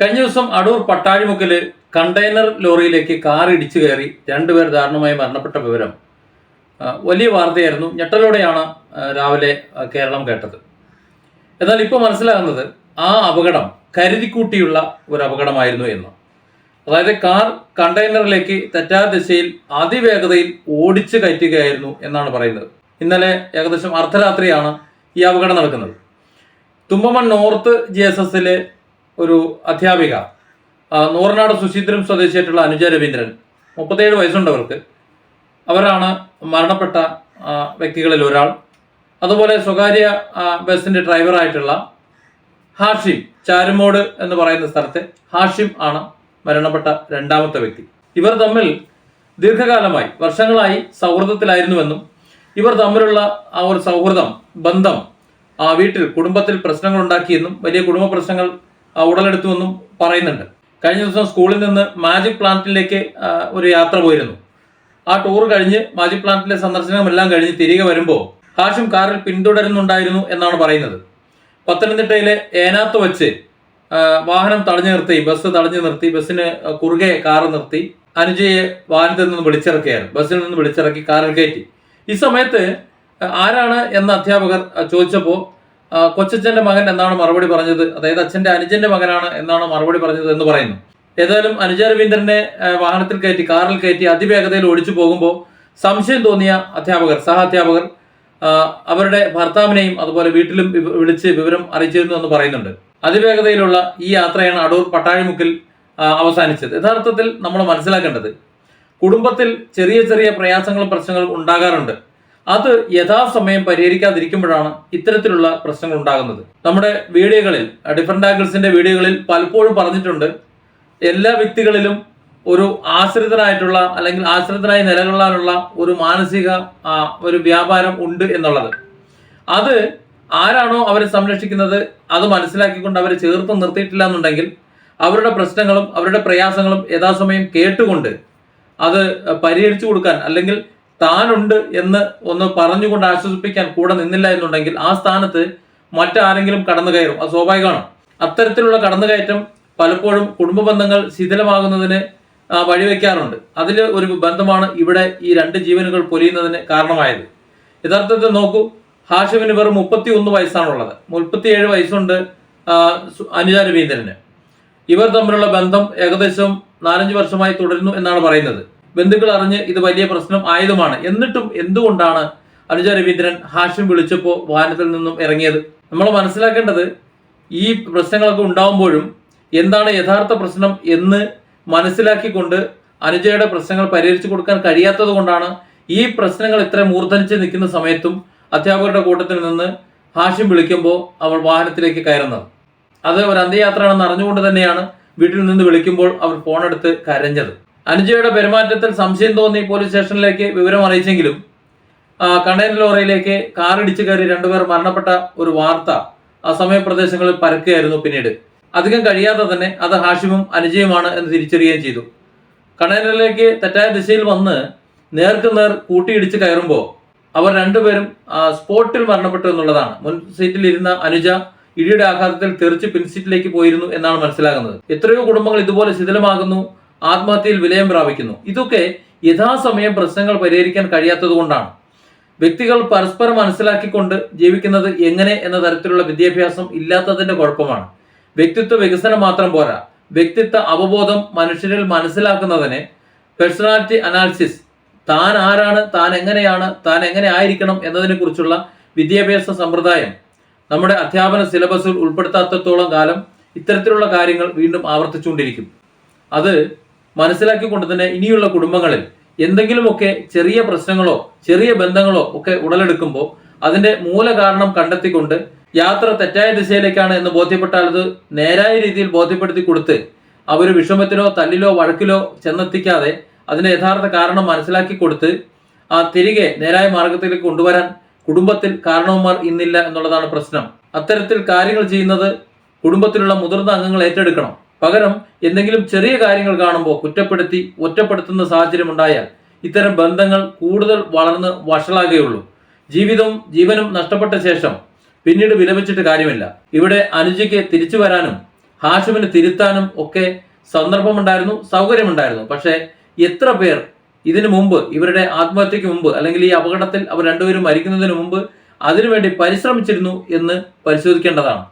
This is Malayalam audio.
കഴിഞ്ഞ ദിവസം അടൂർ പട്ടാഴിമുക്കിൽ കണ്ടെയ്നർ ലോറിയിലേക്ക് കാർ ഇടിച്ചു കയറി രണ്ടുപേർ ദാരുണമായി മരണപ്പെട്ട വിവരം വലിയ വാർത്തയായിരുന്നു. ഞെട്ടലോടെയാണ് രാവിലെ കേരളം കേട്ടത്. എന്നാൽ ഇപ്പോൾ മനസ്സിലാകുന്നത് ആ അപകടം കരുതിക്കൂട്ടിയുള്ള ഒരു അപകടമായിരുന്നു എന്ന്. അതായത് കാർ കണ്ടെയ്നറിലേക്ക് തെറ്റായ ദിശയിൽ അതിവേഗതയിൽ ഓടിച്ചു കയറ്റുകയായിരുന്നു എന്നാണ് പറയുന്നത്. ഇന്നലെ ഏകദേശം അർദ്ധരാത്രിയാണ് ഈ അപകടം നടക്കുന്നത്. തുമ്പമൺ നോർത്ത് ജി എസ് എസിലെ ഒരു അധ്യാപിക നൂറനാട് സുശീന്ദ്രം സ്വദേശിയായിട്ടുള്ള അനുജ രവീന്ദ്രൻ മുപ്പത്തേഴ് വയസ്സുണ്ടവർക്ക് അവരാണ് മരണപ്പെട്ട വ്യക്തികളിൽ ഒരാൾ. അതുപോലെ സ്വകാര്യ ബസിന്റെ ഡ്രൈവറായിട്ടുള്ള ഹാഷിം ചാരുമോട് എന്ന് പറയുന്ന സ്ഥലത്തെ ഹാഷിം ആണ് മരണപ്പെട്ട രണ്ടാമത്തെ വ്യക്തി. ഇവർ തമ്മിൽ ദീർഘകാലമായി വർഷങ്ങളായി സൗഹൃദത്തിലായിരുന്നുവെന്നും ഇവർ തമ്മിലുള്ള ആ ഒരു സൗഹൃദം ബന്ധം ആ വീട്ടിൽ കുടുംബത്തിൽ പ്രശ്നങ്ങൾ ഉണ്ടാക്കിയെന്നും വലിയ കുടുംബ പ്രശ്നങ്ങൾ ഉടലെടുത്തുവെന്നും പറയുന്നുണ്ട്. കഴിഞ്ഞ ദിവസം സ്കൂളിൽ നിന്ന് മാജിക് പ്ലാന്റിലേക്ക് ഒരു യാത്ര പോയിരുന്നു. ആ ടൂർ കഴിഞ്ഞ് മാജിക് പ്ലാന്റിലെ സന്ദർശനമെല്ലാം കഴിഞ്ഞ് തിരികെ വരുമ്പോൾ ഹാഷിം കാറിൽ പിന്തുടരുന്നുണ്ടായിരുന്നു എന്നാണ് പറയുന്നത്. പത്തനംതിട്ടയിലെ ഏനാത്ത് വച്ച് വാഹനം തടഞ്ഞു നിർത്തി ബസ് തടഞ്ഞു നിർത്തി ബസ്സിന് കുറുകെ കാർ നിർത്തി അനുജയെ വാഹനത്തിൽ നിന്ന് വിളിച്ചിറക്കുകയാണ് ബസ്സിൽ നിന്ന് വിളിച്ചിറക്കി കാറിൽ കയറ്റി. ഈ സമയത്ത് ആരാണ് എന്ന അധ്യാപകർ ചോദിച്ചപ്പോൾ കൊച്ചച്ഛന്റെ മകൻ എന്നാണ് മറുപടി പറഞ്ഞത്. അതായത് അച്ഛന്റെ അനുജന്റെ മകനാണ് എന്നാണ് മറുപടി പറഞ്ഞത് എന്ന് പറയുന്നു. ഏതായാലും അനുജ രവീന്ദ്രനെ വാഹനത്തിൽ കയറ്റി കാറിൽ കയറ്റി അതിവേഗതയിൽ ഓടിച്ചു പോകുമ്പോൾ സംശയം തോന്നിയ അധ്യാപകർ സഹ അധ്യാപകർ അവരുടെ ഭർത്താവിനെയും അതുപോലെ വീട്ടിലും വിളിച്ച് വിവരം അറിയിച്ചിരുന്നു എന്ന് പറയുന്നുണ്ട്. അതിവേഗതയിലുള്ള ഈ യാത്രയാണ് അടൂർ പട്ടാഴിമുക്കിൽ അവസാനിച്ചത്. യഥാർത്ഥത്തിൽ നമ്മൾ മനസ്സിലാക്കേണ്ടത് കുടുംബത്തിൽ ചെറിയ ചെറിയ പ്രയാസങ്ങളും പ്രശ്നങ്ങളും ഉണ്ടാകാറുണ്ട്. അത് യഥാസമയം പരിഹരിക്കാതിരിക്കുമ്പോഴാണ് ഇത്തരത്തിലുള്ള പ്രശ്നങ്ങൾ ഉണ്ടാകുന്നത്. നമ്മുടെ വീഡിയോകളിൽ ഡിഫറെന്റ് ആംഗിൾസിന്റെ വീഡിയോകളിൽ പലപ്പോഴും പറഞ്ഞിട്ടുണ്ട് എല്ലാ വ്യക്തികളിലും ഒരു ആശ്രിതനായിട്ടുള്ള അല്ലെങ്കിൽ ആശ്രിതനായി നിലകൊള്ളാനുള്ള ഒരു മാനസിക ഒരു വ്യാപാരം ഉണ്ട് എന്നുള്ളത്. അത് ആരാണോ അവരെ സംരക്ഷിക്കുന്നത് അത് മനസ്സിലാക്കിക്കൊണ്ട് അവരെ ചേർത്ത് നിർത്തിയിട്ടില്ല എന്നുണ്ടെങ്കിൽ അവരുടെ പ്രശ്നങ്ങളും അവരുടെ പ്രയാസങ്ങളും യഥാസമയം കേട്ടുകൊണ്ട് അത് പരിഹരിച്ചു കൊടുക്കാൻ അല്ലെങ്കിൽ താനുണ്ട് എന്ന് ഒന്ന് പറഞ്ഞുകൊണ്ട് ആശ്വസിപ്പിക്കാൻ കൂടെ നിന്നില്ല എന്നുണ്ടെങ്കിൽ ആ സ്ഥാനത്ത് മറ്റാരെങ്കിലും കടന്നു കയറും. അത് സ്വാഭാവികമാണ്. അത്തരത്തിലുള്ള കടന്നുകയറ്റം പലപ്പോഴും കുടുംബ ബന്ധങ്ങൾ ശിഥിലമാകുന്നതിന് വഴിവെക്കാറുണ്ട്. അതിൽ ഒരു ബന്ധമാണ് ഇവിടെ ഈ രണ്ട് ജീവനുകൾ പൊലിയുന്നതിന് കാരണമായത്. യഥാർത്ഥത്തിൽ നോക്കൂ ഹാഷിമിന് വെറും മുപ്പത്തി ഒന്ന് വയസ്സാണുള്ളത്. മുപ്പത്തിയേഴ് വയസ്സുണ്ട് അനുജ രവീന്ദ്രന് ഇവർ തമ്മിലുള്ള ബന്ധം ഏകദേശം നാലഞ്ച് വർഷമായി തുടരുന്നു എന്നാണ് പറയുന്നത്. ബന്ധുക്കൾ അറിഞ്ഞ് ഇത് വലിയ പ്രശ്നം ആയതുമാണ്. എന്നിട്ടും എന്തുകൊണ്ടാണ് അനുജ രവീന്ദ്രൻ ഹാഷ്യം വിളിച്ചപ്പോൾ വാഹനത്തിൽ നിന്നും ഇറങ്ങിയത്? നമ്മൾ മനസ്സിലാക്കേണ്ടത് ഈ പ്രശ്നങ്ങളൊക്കെ ഉണ്ടാവുമ്പോഴും എന്താണ് യഥാർത്ഥ പ്രശ്നം എന്ന് മനസ്സിലാക്കിക്കൊണ്ട് അനുജയുടെ പ്രശ്നങ്ങൾ പരിഹരിച്ചു കൊടുക്കാൻ കഴിയാത്തത് കൊണ്ടാണ് ഈ പ്രശ്നങ്ങൾ ഇത്ര മൂർധനിച്ച് നിൽക്കുന്ന സമയത്തും അധ്യാപകരുടെ കൂട്ടത്തിൽ നിന്ന് ഹാഷ്യം വിളിക്കുമ്പോൾ അവൾ വാഹനത്തിലേക്ക് കയറുന്നത്. അത് ഒരു അന്ത്യയാത്രയാണെന്ന് അറിഞ്ഞുകൊണ്ട് തന്നെയാണ് വീട്ടിൽ നിന്ന് വിളിക്കുമ്പോൾ അവർ ഫോണെടുത്ത് കരഞ്ഞത്. അനുജയുടെ പെരുമാറ്റത്തിൽ സംശയം തോന്നി പോലീസ് സ്റ്റേഷനിലേക്ക് വിവരം അറിയിച്ചെങ്കിലും കണ്ടെയ്നർ ലോറിയിലേക്ക് കാറിടിച്ചു കയറി രണ്ടുപേർ മരണപ്പെട്ട ഒരു വാർത്ത ആ സമയപ്രദേശങ്ങളിൽ പരക്കുകയായിരുന്നു പിന്നീട്. അധികം കഴിയാതെ തന്നെ അത് ഹാഷിമും അനുജയുമാണ് എന്ന് തിരിച്ചറിയുകയും ചെയ്തു. കണ്ടെയ്നറിലേക്ക് തെറ്റായ ദിശയിൽ വന്ന് നേർക്ക് നേർ കൂട്ടിയിടിച്ച് കയറുമ്പോൾ അവർ രണ്ടുപേരും സ്പോട്ടിൽ മരണപ്പെട്ടു എന്നുള്ളതാണ്. മുൻ സീറ്റിൽ ഇരുന്ന അനുജ ഇടിയുടെ ആഘാതത്തിൽ തെറിച്ച് പിൻസീറ്റിലേക്ക് പോയിരുന്നു എന്നാണ് മനസ്സിലാകുന്നത്. എത്രയോ കുടുംബങ്ങൾ ഇതുപോലെ ശിഥിലമാകുന്നു ആത്മഹത്യയിൽ വിലയം പ്രാപിക്കുന്നു. ഇതൊക്കെ യഥാസമയം പ്രശ്നങ്ങൾ പരിഹരിക്കാൻ കഴിയാത്തതുകൊണ്ടാണ് വ്യക്തികൾ പരസ്പരം മനസ്സിലാക്കിക്കൊണ്ട് ജീവിക്കുന്നത് എങ്ങനെ എന്ന തരത്തിലുള്ള വിദ്യാഭ്യാസം ഇല്ലാത്തതിന്റെ കുഴപ്പമാണ്. വ്യക്തിത്വ വികസനം മാത്രം പോരാ. വ്യക്തിത്വ അവബോധം മനുഷ്യരിൽ മനസ്സിലാക്കുന്നതിന് പേഴ്സണാലിറ്റി അനാലിസിസ് താൻ ആരാണ് താൻ എങ്ങനെയാണ് താൻ എങ്ങനെ ആയിരിക്കണം എന്നതിനെ കുറിച്ചുള്ള വിദ്യാഭ്യാസ സമ്പ്രദായം. നമ്മുടെ അധ്യാപന സിലബസിൽ ഉൾപ്പെടുത്താത്തത്തോളം കാലം ഇത്തരത്തിലുള്ള കാര്യങ്ങൾ വീണ്ടും ആവർത്തിച്ചുകൊണ്ടിരിക്കും. അത് മനസ്സിലാക്കിക്കൊണ്ട് തന്നെ ഇനിയുള്ള കുടുംബങ്ങളിൽ എന്തെങ്കിലുമൊക്കെ ചെറിയ പ്രശ്നങ്ങളോ ചെറിയ ബന്ധങ്ങളോ ഒക്കെ ഉടലെടുക്കുമ്പോൾ അതിന്റെ മൂലകാരണം കണ്ടെത്തിക്കൊണ്ട് യാത്ര തെറ്റായ ദിശയിലേക്കാണ് എന്ന് ബോധ്യപ്പെട്ടാൽ അത് നേരായ രീതിയിൽ ബോധ്യപ്പെടുത്തി കൊടുത്ത് അവർ വിഷമത്തിലോ തല്ലിലോ വഴക്കിലോ ചെന്നെത്തിക്കാതെ അതിന്റെ യഥാർത്ഥ കാരണം മനസ്സിലാക്കി കൊടുത്ത് ആ തിരികെ നേരായ മാർഗത്തിലേക്ക് കൊണ്ടുവരാൻ കുടുംബത്തിൽ കാരണവന്മാർ ഇന്നില്ല എന്നുള്ളതാണ് പ്രശ്നം. അത്തരത്തിൽ കാര്യങ്ങൾ ചെയ്യുന്നത് കുടുംബത്തിലുള്ള മുതിർന്ന അംഗങ്ങൾ ഏറ്റെടുക്കണം. പകരം എന്തെങ്കിലും ചെറിയ കാര്യങ്ങൾ കാണുമ്പോൾ കുറ്റപ്പെടുത്തി ഒറ്റപ്പെടുത്തുന്ന സാഹചര്യം ഉണ്ടായാൽ ഇത്തരം ബന്ധങ്ങൾ കൂടുതൽ വളർന്ന് വഷളാകുകയുള്ളൂ. ജീവിതവും ജീവനും നഷ്ടപ്പെട്ട ശേഷം പിന്നീട് വിലപിച്ചിട്ട് കാര്യമില്ല. ഇവിടെ അനുജയ്ക്ക് തിരിച്ചു വരാനും ഹാഷിമിന് തിരുത്താനും ഒക്കെ സന്ദർഭമുണ്ടായിരുന്നു സൗകര്യമുണ്ടായിരുന്നു. പക്ഷേ എത്ര പേർ ഇതിനു മുമ്പ് ഇവരുടെ ആത്മഹത്യക്ക് മുമ്പ് അല്ലെങ്കിൽ ഈ അപകടത്തിൽ അവർ രണ്ടുപേരും മരിക്കുന്നതിന് മുമ്പ് അതിനുവേണ്ടി പരിശ്രമിച്ചിരുന്നു എന്ന് പരിശോധിക്കേണ്ടതാണ്.